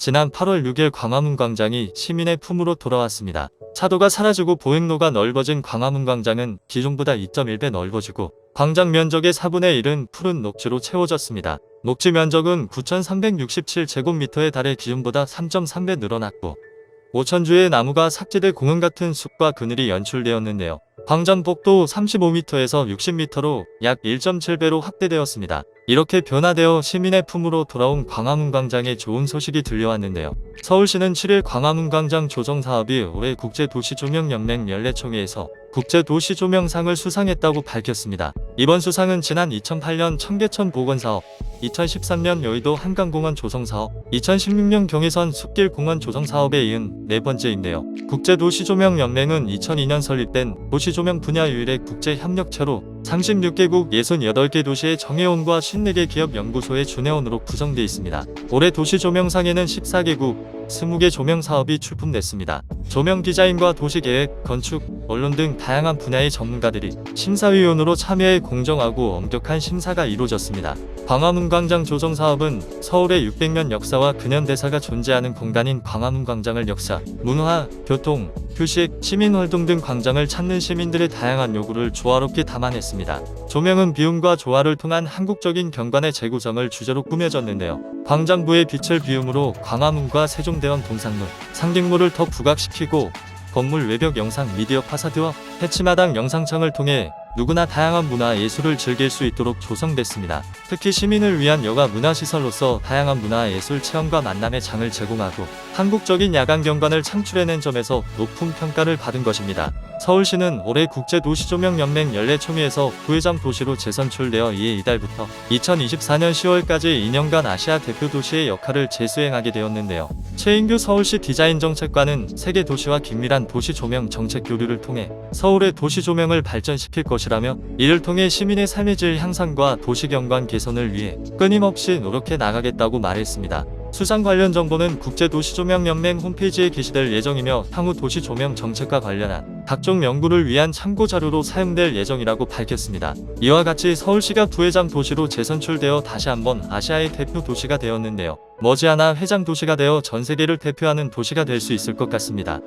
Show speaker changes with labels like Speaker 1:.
Speaker 1: 지난 8월 6일 광화문 광장이 시민의 품으로 돌아왔습니다. 차도가 사라지고 보행로가 넓어진 광화문 광장은 기존보다 2.1배 넓어지고 광장 면적의 4분의 1은 푸른 녹지로 채워졌습니다. 녹지 면적은 9,367제곱미터에 달해 기존보다 3.3배 늘어났고 5천주의 나무가 삭제돼 공원 같은 숲과 그늘이 연출되었는데요. 광장 폭도 35m에서 60m로 약 1.7배로 확대되었습니다. 이렇게 변화되어 시민의 품으로 돌아온 광화문 광장에 좋은 소식이 들려왔는데요. 서울시는 7일 광화문 광장 조성 사업이 올해 국제도시조명연맹 연례총회에서 국제도시조명상을 수상했다고 밝혔습니다. 이번 수상은 지난 2008년 청계천 보건사업, 2013년 여의도 한강공원 조성사업, 2016년 경의선 숲길공원 조성사업에 이은 네 번째인데요. 국제도시조명연맹은 2002년 설립된 도시조명 분야 유일의 국제협력체로 36개국 68개 도시의 정회원과 54개 기업 연구소의 준회원으로 구성되어 있습니다. 올해 도시조명상에는 14개국 20개 조명 사업이 출품됐습니다. 조명 디자인과 도시계획, 건축, 언론 등 다양한 분야의 전문가들이 심사위원으로 참여해 공정하고 엄격한 심사가 이루어졌습니다. 광화문 광장 조성 사업은 서울의 600년 역사와 근현대사가 존재하는 공간인 광화문 광장을 역사, 문화, 교통, 휴식, 시민 활동 등 광장을 찾는 시민들의 다양한 요구를 조화롭게 담아냈습니다. 조명은 비움과 조화를 통한 한국적인 경관의 재구성을 주제로 꾸며졌는데요. 광장부의 빛을 비움으로 광화문과 세종 대왕 동상물, 상징물을 더 부각시키고 건물 외벽 영상 미디어 파사드와 해치마당 영상창을 통해 누구나 다양한 문화 예술을 즐길 수 있도록 조성됐습니다. 특히 시민을 위한 여가 문화시설로서 다양한 문화 예술 체험과 만남의 장을 제공하고 한국적인 야간 경관을 창출해낸 점에서 높은 평가를 받은 것입니다. 서울시는 올해 국제도시조명연맹 연례총회에서 부회장 도시로 재선출되어 이에 이달부터 2024년 10월까지 2년간 아시아 대표 도시의 역할을 재수행하게 되었는데요. 최인규 서울시 디자인 정책관은 세계 도시와 긴밀한 도시 조명 정책 교류를 통해 서울의 도시 조명을 발전시킬 것이라며 이를 통해 시민의 삶의 질 향상과 도시 경관 개선을 위해 끊임없이 노력해 나가겠다고 말했습니다. 수상 관련 정보는 국제도시조명연맹 홈페이지에 게시될 예정이며 향후 도시조명 정책과 관련한 각종 연구를 위한 참고 자료로 사용될 예정이라고 밝혔습니다. 이와 같이 서울시가 부회장 도시로 재선출되어 다시 한번 아시아의 대표 도시가 되었는데요. 머지않아 회장 도시가 되어 전 세계를 대표하는 도시가 될 수 있을 것 같습니다.